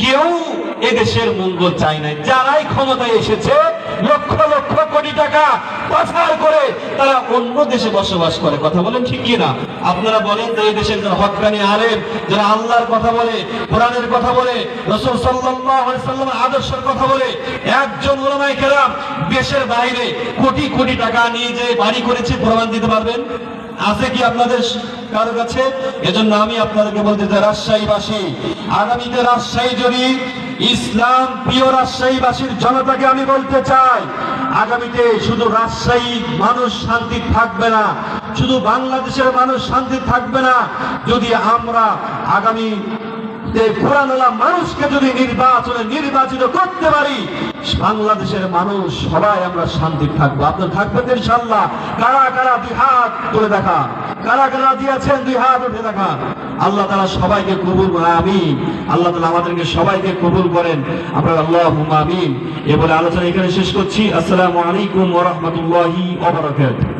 কেউ এদেশের মঙ্গল চায় নাই। যারাই ক্ষমতায় এসেছে, লক্ষ লক্ষ কোটি টাকা পাচার করে তারা অন্য দেশে বসবাস করে। কথা বলেন ঠিক কি না? আপনারা বলেন যে এই দেশের যারা হকানি আলেম, যারা আল্লাহর কথা বলে, কোরআনের কথা বলে, রসুল সাল্লামের আদর্শের কথা বলে, একজন ওলামাই কেরাম দেশের বাইরে কোটি কোটি টাকা নিয়ে যে বাড়ি করেছে, প্রমাণ দিতে পারবেন? আছে কি আপনাদের কারও কাছে? এজন্য আমি আপনাদেরকে বলতে চাই, রাজশাহীবাসী, আগামীতে রাজশাহী যদি ইসলাম প্রিয় রাজশাহীবাসীর জনতাকে আমি বলতে চাই, আগামীতে শুধু রাজশাহী মানুষ শান্তি থাকবে না, শুধু বাংলাদেশের মানুষ শান্তি থাকবে না, যদি আমরা আগামী মানুষকে যদি নির্বাচনে নির্বাচিত করতে পারি, বাংলাদেশের মানুষ, সবাই আমরা শান্তি থাকব। আপনার ইনশাল্লাহ কারা কারা দুই হাত দেখা কারা কারা দিয়েছেন দুই হাত উঠে দেখা আল্লাহ তালা সবাইকে কবুল করে আমিন। আল্লাহ তালা আমাদেরকে সবাইকে কবুল করেন। আমরা আল্লাহ আমিন। এ বলে আলোচনা এখানে শেষ করছি। আসসালামু আলাইকুম ওরহমতুল্লাহি ওবরাকাতুহু